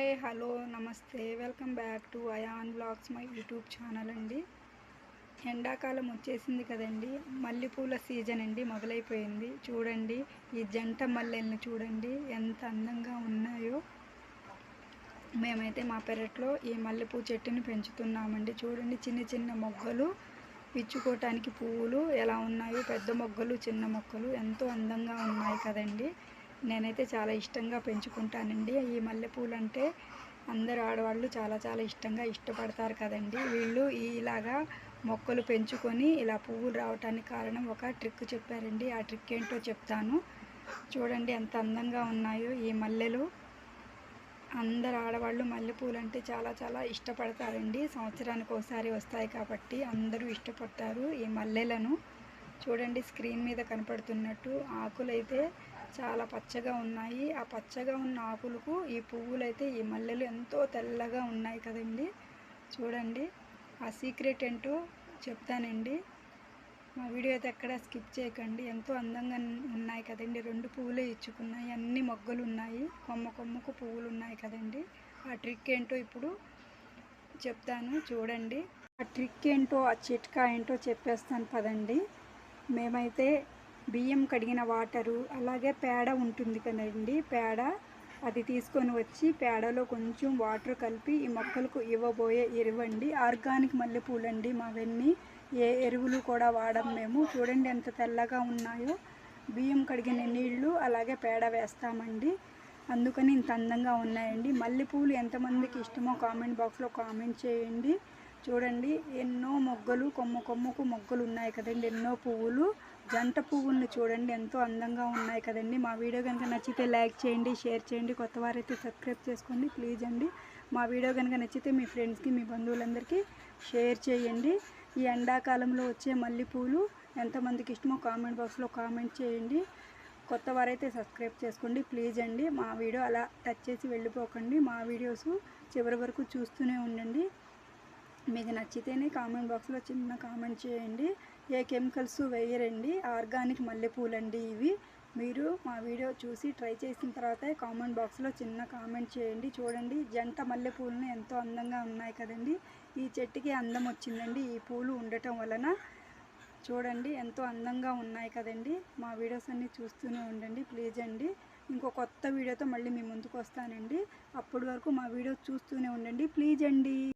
Hi hello నమస్తే. Welcome back to Ayaan blogs my YouTube channel అండి. ఎండాకాలం వచ్చేసింది కదండి. మల్లెపూల సీజన్ అండి మొదలైపోయింది. చూడండి ఈ జంట మల్లెల్ని చూడండి ఎంత అందంగా ఉన్నాయో. మేమైతే మా పెరట్లో ఈ మల్లెపూ చెట్టుని పెంచుతున్నామండి. చూడండి చిన్న చిన్న మొగ్గలు. విచ్చుకోవటానికి పువ్వులు ఎలా ఉన్నాయో పెద్ద మొగ్గలు చిన్న మొక్కలు ఎంతో అందంగా ఉన్నాయి కదండి. నేనైతే చాలా ఇష్టంగా పెంచుకుంటానండి. ఈ మల్లెపూలు అంటే అందరు ఆడవాళ్ళు చాలా చాలా ఇష్టంగా ఇష్టపడతారు కదండి. వీళ్ళు ఇలాగా మొక్కలు పెంచుకొని ఇలా పువ్వులు రావటానికి కారణం ఒక ట్రిక్ చెప్పారండి. ఆ ట్రిక్ ఏంటో చెప్తాను. చూడండి ఎంత అందంగా ఉన్నాయో ఈ మల్లెలు. అందరు ఆడవాళ్ళు మల్లెపూలు అంటే చాలా చాలా ఇష్టపడతారండి. సంవత్సరానికి ఒకసారి వస్తాయి కాబట్టి అందరూ ఇష్టపడతారు ఈ మల్లెలను. చూడండి స్క్రీన్ మీద కనపడుతున్నట్టు ఆకులైతే చాలా పచ్చగా ఉన్నాయి. ఆ పచ్చగా ఉన్న ఆకులకు ఈ పువ్వులు అయితే ఈ మల్లెలు ఎంతో తెల్లగా ఉన్నాయి కదండి. చూడండి. ఆ సీక్రెట్ ఏంటో చెప్తానండి. మా వీడియో అయితే ఎక్కడ స్కిప్ చేయకండి. ఎంతో అందంగా ఉన్నాయి కదండి. రెండు పువ్వులే ఇచ్చుకున్నాయి. అన్ని మొగ్గలు ఉన్నాయి. కొమ్మ కొమ్మకు పువ్వులు ఉన్నాయి కదండి. ఆ ట్రిక్ ఏంటో ఇప్పుడు చెప్తాను. చూడండి. ఆ ట్రిక్ ఏంటో ఆ చిట్కా ఏంటో చెప్పేస్తాను పదండి. మేమైతే బియ్యం కడిగిన వాటరు అలాగే పేడ ఉంటుంది కదండి. పేడ అది తీసుకొని వచ్చి పేడలో కొంచెం వాటర్ కలిపి ఈ మొక్కలకు ఇవ్వబోయే ఎరువండి. ఆర్గానిక్ మల్లెపూలండి మావన్నీ. ఏ ఎరువులు కూడా వాడం మేము. చూడండి ఎంత తెల్లగా ఉన్నాయో. బియ్యం కడిగిన నీళ్ళు అలాగే పేడ వేస్తామండి. అందుకని ఇంత అందంగా ఉన్నాయండి. మల్లెపూలు ఎంతమందికి ఇష్టమో కామెంట్ బాక్స్లో కామెంట్ చేయండి. చూడండి ఎన్నో మొగ్గలు కొమ్మ కొమ్మకు మొగ్గలు ఉన్నాయి కదండి ఎన్నో పువ్వులు. జంట పువ్వుల్ని చూడండి ఎంతో అందంగా ఉన్నాయి కదండి. మా వీడియో కనుక నచ్చితే లైక్ చేయండి షేర్ చేయండి కొత్త వారైతే సబ్స్క్రైబ్ చేసుకోండి ప్లీజ్ అండి. మా వీడియో కనుక నచ్చితే మీ ఫ్రెండ్స్కి మీ బంధువులందరికీ షేర్ చేయండి. ఈ ఎండాకాలంలో వచ్చే మల్లెపూలు ఎంతమందికి ఇష్టమో కామెంట్ బాక్స్లో కామెంట్ చేయండి. కొత్త వారైతే సబ్స్క్రైబ్ చేసుకోండి ప్లీజ్ అండి. మా వీడియో అలా టచ్ చేసి వెళ్ళిపోకండి. మా వీడియోస్ చివరి వరకు చూస్తూనే ఉండండి. మీకు నచ్చితేనే కామెంట్ బాక్స్లో చిన్న కామెంట్ చేయండి. ఏ కెమికల్స్ వేయరండి. ఆర్గానిక్ మల్లెపూలు అండి ఇవి. మీరు మా వీడియో చూసి ట్రై చేసిన తర్వాత కామెంట్ బాక్స్లో చిన్న కామెంట్ చేయండి. చూడండి జంట మల్లెపూలను ఎంతో అందంగా ఉన్నాయి కదండి. ఈ చెట్టుకి అందం వచ్చిందండి. ఈ పూలు ఉండటం వలన చూడండి ఎంతో అందంగా ఉన్నాయి కదండి. మా వీడియోస్ అన్నీ చూస్తూనే ఉండండి ప్లీజ్ అండి. ఇంకో కొత్త వీడియోతో మళ్ళీ మీ ముందుకు వస్తానండి. అప్పటి వరకు మా వీడియో చూస్తూనే ఉండండి ప్లీజ్ అండి.